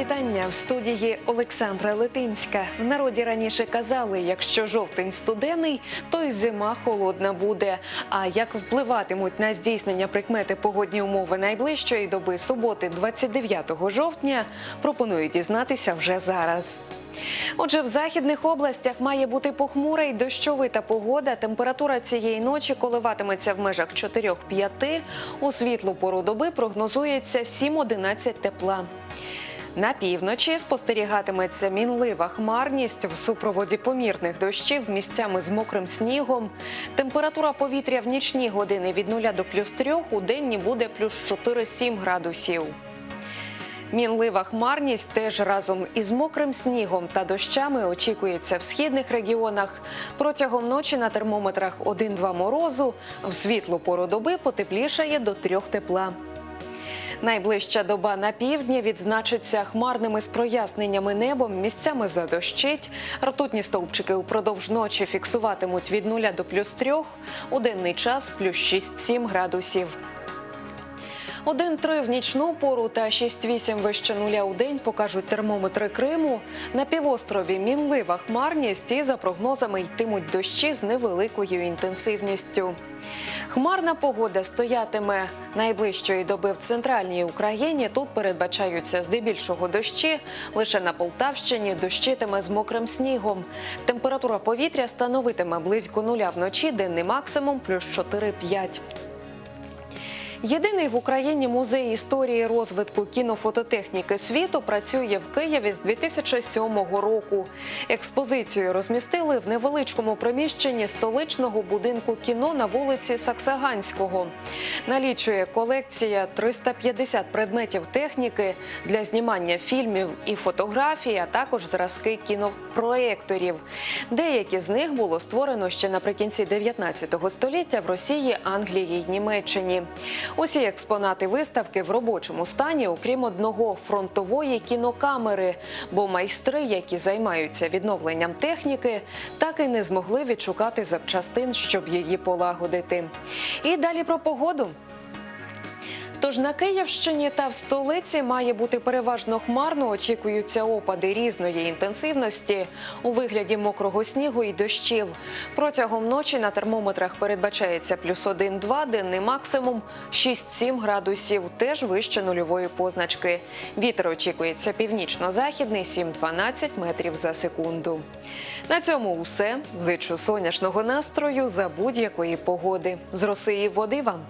вітання в студії Олександра Литинська. В народі раніше казали, якщо жовтень студений, то й зима холодна буде. А як впливатимуть на здійснення прикмети погодні умови найближчої доби суботи, 29 жовтня, пропоную дізнатися вже зараз. Отже, в західних областях має бути похмура й дощовита погода. Температура цієї ночі коливатиметься в межах 4-5. У світлу пору доби прогнозується 7-11 тепла. На півночі спостерігатиметься мінлива хмарність в супроводі помірних дощів місцями з мокрим снігом. Температура повітря в нічні години від 0 до плюс 3, у денні буде плюс 4-7 градусів. Мінлива хмарність теж разом із мокрим снігом та дощами очікується в східних регіонах. Протягом ночі на термометрах 1-2 морозу, в світлу пору доби потеплішає до 3 тепла. Найближча доба на півдні відзначиться хмарними з проясненнями небом, місцями задощить. Ртутні стовпчики упродовж ночі фіксуватимуть від 0 до плюс 3, у денний час плюс 6-7 градусів. 1-3 в нічну пору та 6-8 вище нуля у день покажуть термометри Криму. На півострові мінлива хмарність і за прогнозами йтимуть дощі з невеликою інтенсивністю. Хмарна погода стоятиме найближчої доби в центральній Україні. Тут передбачаються здебільшого дощі. Лише на Полтавщині дощитиме з мокрим снігом. Температура повітря становитиме близько нуля вночі, денний максимум плюс 4-5. Єдиний в Україні музей історії розвитку кінофототехніки світу працює в Києві з 2007 року. Експозицію розмістили в невеличкому приміщенні столичного будинку кіно на вулиці Саксаганського. Налічує колекція 350 предметів техніки для знімання фільмів і фотографій, а також зразки кінопроекторів. Деякі з них було створено ще наприкінці 19 століття в Росії, Англії й Німеччині. Усі експонати виставки в робочому стані, окрім одного фронтової кінокамери, бо майстри, які займаються відновленням техніки, так і не змогли відшукати запчастин, щоб її полагодити. І далі про погоду. Тож на Київщині та в столиці має бути переважно хмарно. Очікуються опади різної інтенсивності у вигляді мокрого снігу і дощів. Протягом ночі на термометрах передбачається плюс 1-2, денний максимум 6-7 градусів, теж вище нульової позначки. Вітер очікується північно-західний 7-12 метрів за секунду. На цьому усе. Зичу сонячного настрою за будь-якої погоди. З роси води вам.